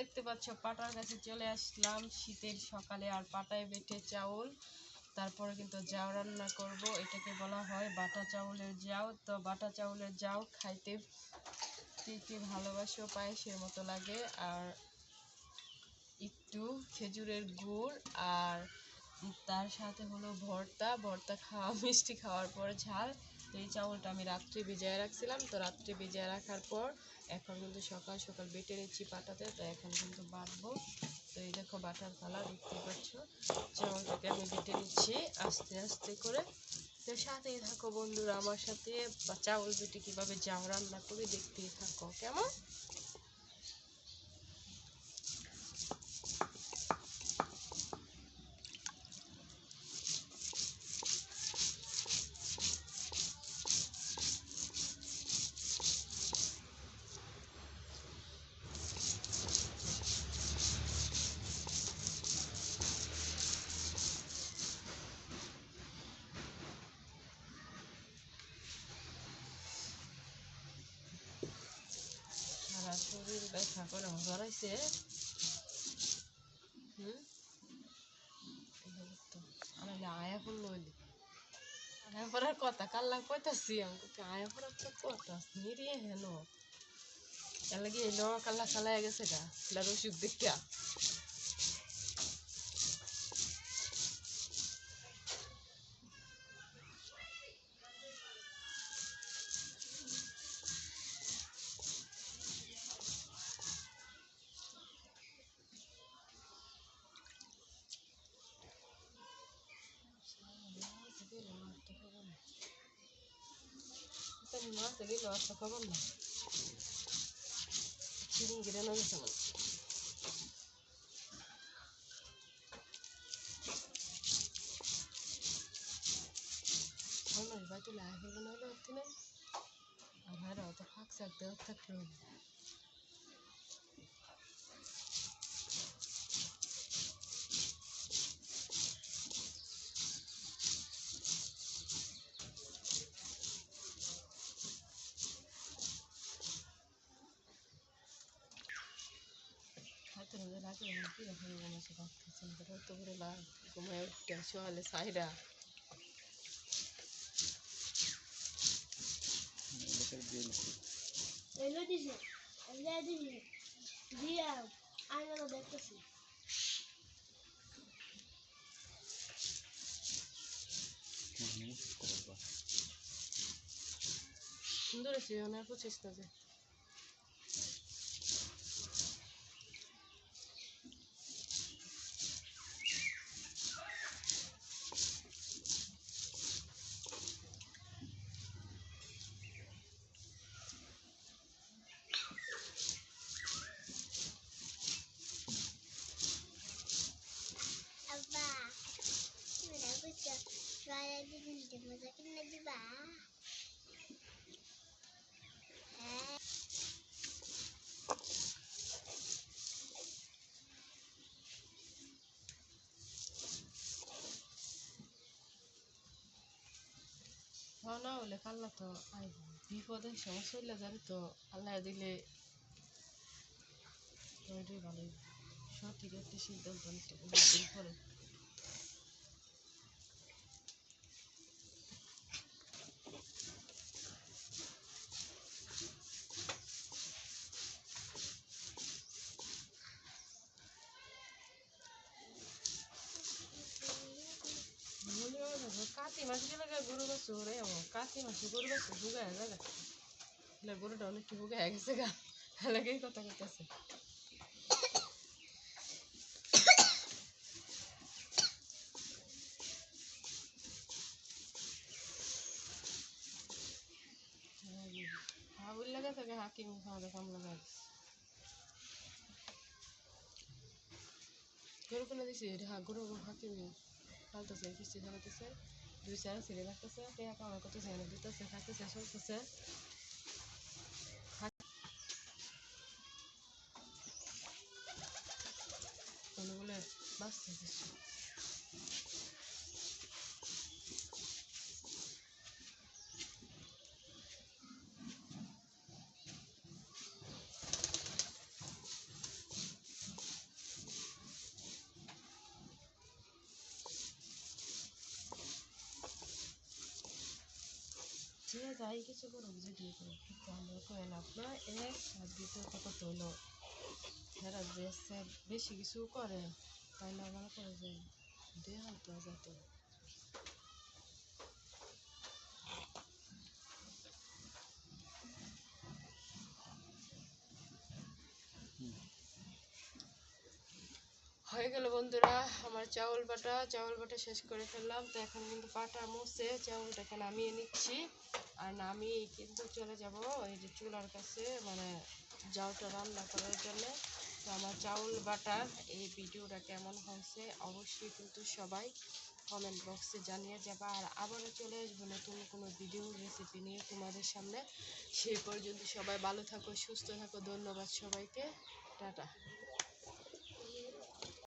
দেখতে পাচ্ছ, পাটার কাছে চলে আসলাম শীতের সকালে, আর পাটায় বেটে চাউল। তারপরে কিন্তু জাউ রান্না করব, এটাকে বলা হয় বাটা চাউলের জাউ তো বাটা চাউলের জাউ খাইতে কি কি ভালোবাসো, পায়েসের মতো লাগে। আর একটু খেজুরের গুড়, আর তার সাথে হলো ভর্তা। ভর্তা খাওয়া, মিষ্টি খাওয়ার পর ঝাল। তো এই চাউলটা আমি রাত্রে ভিজায় রাখছিলাম। তো রাত্রে ভিজায় রাখার পর এখন কিন্তু সকাল সকাল বেটে নিচ্ছি পাটাতে, তো এখন কিন্তু বাটবো। তো এই দেখো বাটার কালার দেখতে পাচ্ছ। চাউলটাকে আমি বেটে নিচ্ছি আস্তে আস্তে করে। তো সাথেই থাকো বন্ধুরা আমার সাথে চাউল বেটে কীভাবে যাও রান্না করে দেখতেই থাকো, কেমন? আমি আয়া করল আয়া পড়ার কথা কাল্লা কইতাছি আমি আয়া পড়ার তো কথা নিরিয়ে হেন এর লাগে এলো কাল্লা কালা গেছে এটা এলার ওষুধ দেখা মাছ গেল একটা খবর না চিরিং গিরে না গেছে মানে আমার বাড়িতে লাইফ হলো না হলো একদিন আর ভাইরা অত ফাঁক শাক দেওয়ার থাকল হয়তো রোজে লাগে না কি দেখা যাবে না সেটা চিন্তা তো করে লাগ ঘুমায় উঠতে শোয়ালে সাইরা এলো দিছে এলো দিছে দিয়া আয়না দেখতেছি সুন্দর আছে অনেক পঁচিশ না না হলে পাল্লা তো বিপদে সমস্যা হইলে জানি তো আল্লাহ দিলে সঠিক একটা সিদ্ধান্ত পরে মনে হয় না, কাতি মাসে গেলে গরু গাছ ওরে কাতি মাসে গরু গাছ হুগায় জায়গা গরুটা অনেকটা হুগায় গেছে গা এলাকায় কথা কইতেছে হ্যাঁ বললে গেছে গে হাকিম খাওয়া কাম লাগা গরু কিনে দিছি হ্যাঁ গরু হাকিম ফালতেছে কিস্তি চালাতেছে দুই চার ছেলে লাগতেছে টেয়া কামাই করতেছে এনে দিতেছে খাইতেছে চলতেছে বলে বাঁচতে দিচ্ছে যাই কিছু করুক দিয়ে করুক, কিন্তু আমরা কয়ে লাভ না। এক আর দ্বিতীয় কত তৈল এরা যে বেশি কিছু করে তাই না আমার করে যে দেহ তো যাতে হয়ে গেল বন্ধুরা, আমার চাউল বাটা। চাউল বাটা শেষ করে ফেললাম। তো এখন কিন্তু পাটা মুছে চাউলটাকে নামিয়ে নিচ্ছি। আর নামিয়ে কিন্তু চলে যাব এই যে চুলার কাছে মানে জাউটা রান্না করার জন্য। তো আমার চাউল বাটার এই ভিডিওটা কেমন হয়েছে অবশ্যই কিন্তু সবাই কমেন্ট বক্সে জানিয়ে যাবা। আর আবারও চলে আসব নতুন কোনো ভিডিও রেসিপি নিয়ে তোমাদের সামনে। সেই পর্যন্ত সবাই ভালো থাকো, সুস্থ থাকো, ধন্যবাদ সবাইকে। টাটা।